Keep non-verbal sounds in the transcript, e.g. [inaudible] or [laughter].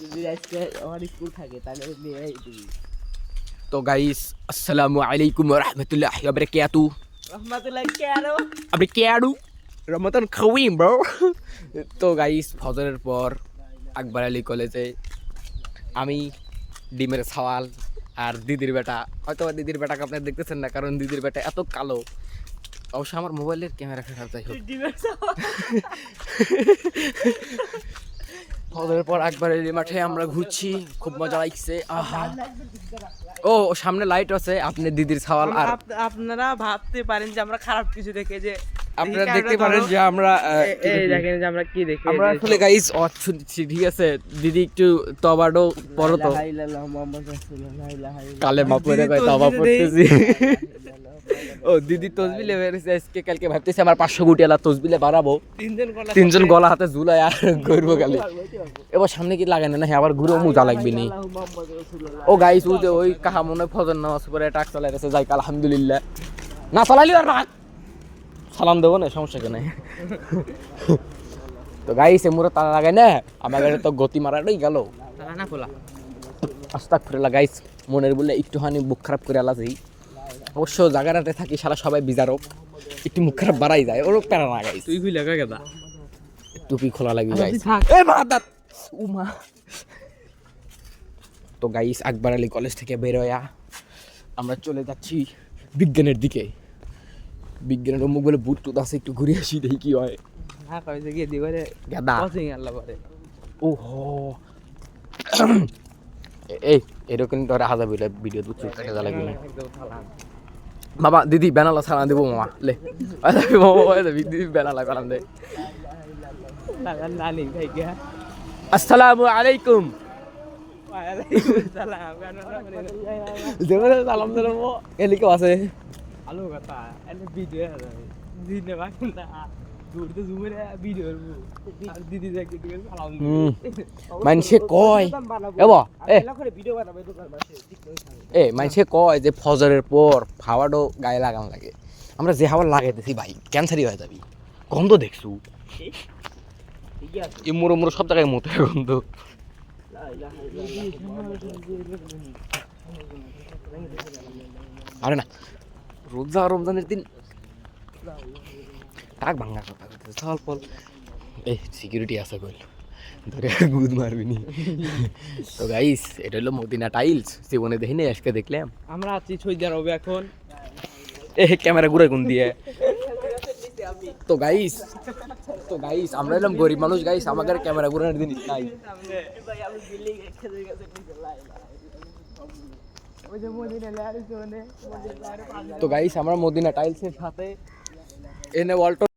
যদি আজকে আমার স্কুল থাকে তাহলে নিয়ে দিবি। তো গাইস আসসালামু আলাইকুম রহমতুল্লাহ বারাকাতু। রহমাতুল্লাহ কেন আপনি কে আড়ু রমতন খাওয়িম ব্রো তো গাইস ফজরের পর আকবর আলী কলেজে আমি ডিমের সওয়াল আর দিদির বেটা হয়তো দিদির বেটাকে আপনারা দেখতেছেন না কারণ দিদির বেটা এত কালো। অবশ্য আমার মোবাইলের ক্যামেরা খারাপ যাই হোক। [laughs] ফজরের পর একবার এলি মাঠে আমরা ঘুরছি, খুব মজা লাগছে, আহা। ও, সামনে লাইট আছে, আপনি দিদির সওয়াল আর আপনারা ভাবতে পারেন যে আমরা খারাপ কিছু দেখে যে আপনারা দেখতে পারেন যে আমরা এই দেখেন যে আমরা কি দেখি আমরা আসলে গাইস অচ্ছুচ্ছি ঠিক আছে? দিদি একটু তবাডো পড়ো তো। পড়ে তবা পড়তেছি। [laughs] ও দিদি তসবিলে বেরিয়েছে আজকে কালকে ভাবতেছি আমার পাঁচশো কোটি এলা তসবিলে বাড়াবো। তিনজন গলা তিনজন গলা হাতে ঝুলাই আর করব কালে। এবার সামনে কি লাগে না না আবার ঘুরে মোজা লাগবে নি? ও গাইস ওই কাহা মনে হয় ফজর নামাজ পরে টাক চালাই গেছে যাই আলহামদুলিল্লাহ না চালালি আর রাখ সালাম দেবো না সমস্যা কেন তো গাইস এমুরে তালা লাগাই না। আমার গাড়ি তো গতি মারাটাই গেল। না খোলা। আস্তাক ফিরে লাগাইস মনের বলে একটুখানি বুক খারাপ করে আলাদাই অবশ্য জায়গাটাতে থাকি সারা সবাই বিজারক একটু মুখ খারাপ বাড়াই যায় ওরও প্যারা লাগাই তুই খুলে গা গেদা। টুপি খোলা লাগবে গাইস। এ মা দাঁত উমা। তো গাইস আকবর আলী কলেজ থেকে বেরোয়া আমরা চলে যাচ্ছি বিজ্ঞানের দিকে। বিজ্ঞানের অমুক বলে বুট টুত আছে একটু ঘুরে আসি দেখি কি হয়। না কইছে গিয়ে দিবারে গাদা। কোচিং আল্লাহ পারে। ওহো। এই এরকম তো হাজার বিলে ভিডিও দুধ কেটে যা লাগবে। না একদম সালাম বাবা দিদি বেনালা সালাম দেবো মামা লে। দিদি বেনালা সালাম দে। আসসালামু আলাইকুম। সালাম সালাম দেবো আছে। আলো কথা এনে ভিডিও দিনে বাকি না আর দিদি দেখে সালাম মানুষে কয় এব এ ভিডিও বানাবে দোকান মাসে এ মানুষে কয় যে ফজরের পর হাওয়াটাও গায়ে লাগানো লাগে আমরা যে হাওয়া লাগাইতেছি ভাই ক্যান্সারই হয়ে যাবি গন্ধ দেখছু এই মুড়ো মুড়ো সব জায়গায় মতো গন্ধ আরে না রোজা রমজানের দিন টাক ভাঙা কথা কথা চল পল এই সিকিউরিটি আছে কইল। ধরে গুদ মারবি নি। তো গাইস এটা হলো মদিনা টাইলস জীবনে দেখিনি আজকে দেখলাম। আমরা আছি সৌদি আরবে এখন। এ ক্যামেরা ঘুরে কোন দিয়ে? তো গাইস তো গাইস আমরা এলাম গরিব মানুষ গাইস আমাদের ক্যামেরা ঘুরানোর দিন নাই। তো গাইস আমরা মদিনা টাইলসের সাথে এনে ওয়ালটন